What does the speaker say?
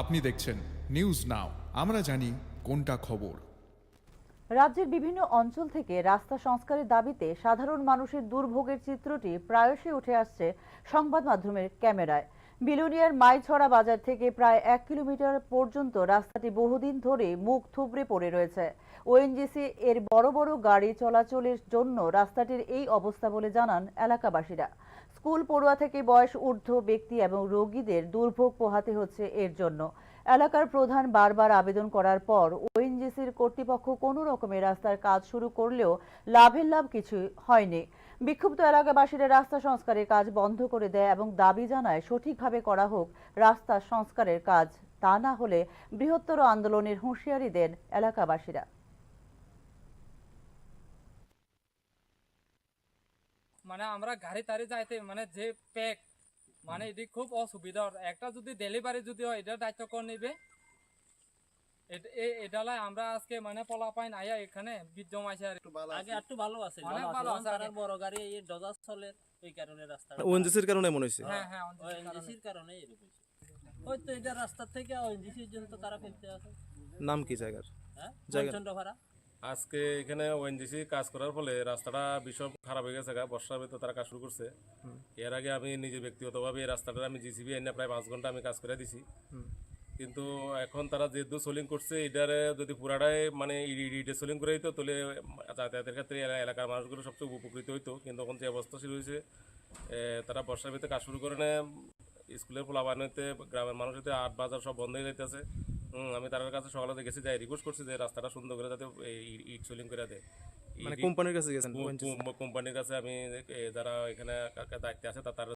আপনি দেখছেন news now আমরা জানি কোনটা খবর। রাজ্যের বিভিন্ন অঞ্চল থেকে রাস্তা সংস্কারের দাবিতে সাধারণ মানুষের দুর্ভোগের চিত্রটি প্রায়শই উঠে আসছে সংবাদ মাধ্যমের ক্যামেরায়। বিলোনিয়ার মাইছড়া বাজার থেকে প্রায় এক কিলোমিটার পর্যন্ত রাস্তাটি বহুদিন ধরে মুখ থুবড়ে পড়ে রয়েছে। ওএনজিসি এর বড় বড় গাড়ি চলাচলের জন্য রাস্তাটির এই অবস্থা বলে জানান এলাকাবাসীরা। স্কুল পড়ুয়া থেকে বয়স ঊর্ধ্ব ব্যক্তি এবং রোগীদের দুর্ভোগ পোহাতে হচ্ছে এর জন্য। এলাকার প্রধান বারবার আবেদন করার পর ওএনজিসির কর্তৃপক্ষ কোনো রকমের রাস্তার কাজ শুরু করলেও লাভের লাভ কিছু হয়নি। বিক্ষুব্ধ এলাকাবাসীরা রাস্তা সংস্কারের কাজ বন্ধ করে দেয় এবং দাবি জানায় সঠিকভাবে করা হোক, রাস্তা সংস্কারের কাজ তা না হলে বৃহত্তর আন্দোলনের হুঁশিয়ারি দেন এলাকাবাসীরা। মানে আমরা গাড়ি তাড়ি যাইতে মানে যে প্যাক মানে এটি খুব অসুবিধা একটা যদি ডেলিভারি যদি হয় এটা দায়িত্ব করে নিবে? এট- আমরা আজকে মানে পলা পাইন আয়া এখানে বিদ্যম আছে আর আগে একটু ভালো আছে অনেক ভালো আছে। তার বড় গাড়ি এই ডজার চলে এই কারণে রাস্তা। ওএনজিসির কারণে মনে হয়েছে হ্যাঁ হ্যাঁ ওএনজিসির কারণে। এরকম ওই তো এটা রাস্তা থেকে ওএনজিসির জন্য তারা করতে আছে নাম কি জায়গার? হ্যাঁ? জায়গা- আজকে এখানে ওএনজিসি কাজ করার ফলে রাস্তাটা ভীষণ খারাপ হয়ে গেছে বর্ষার ভিতরে তারা কাজ শুরু করছে। এর আগে আমি নিজে ব্যক্তিগতভাবে এই রাস্তাটা আমি জিসিবি এনে প্রায় পাঁচ ঘণ্টা আমি কাজ করে দিছি। কিন্তু এখন তারা যেহেতু সোলিং করছে, এটারে যদি পুরাটাই মানে ইডে সোলিং করে দিত তাহলে যাতায়াতের ক্ষেত্রে এলাকার মানুষগুলো সবচেয়ে উপকৃত হইতো। কিন্তু এখন যে অবস্থা শুরু হয়েছে তারা বর্ষার ভিতরে কাজ শুরু করে নেয় স্কুলের পোলা বানাইতে গ্রামের মানুষ হইতে আট বাজার সব বন্ধ হয়ে যাইতেছে। আমি তার কাছে সকালে গেছি যাই রিকোয়েস্ট করছি যে রাস্তাটা সুন্দর করে যাতে ইট সোলিং করে দেয়। মানে কোম্পানির কাছে গেছেন কোম্পানির কাছে আমি যারা এখানে দায়িত্বে আছে তার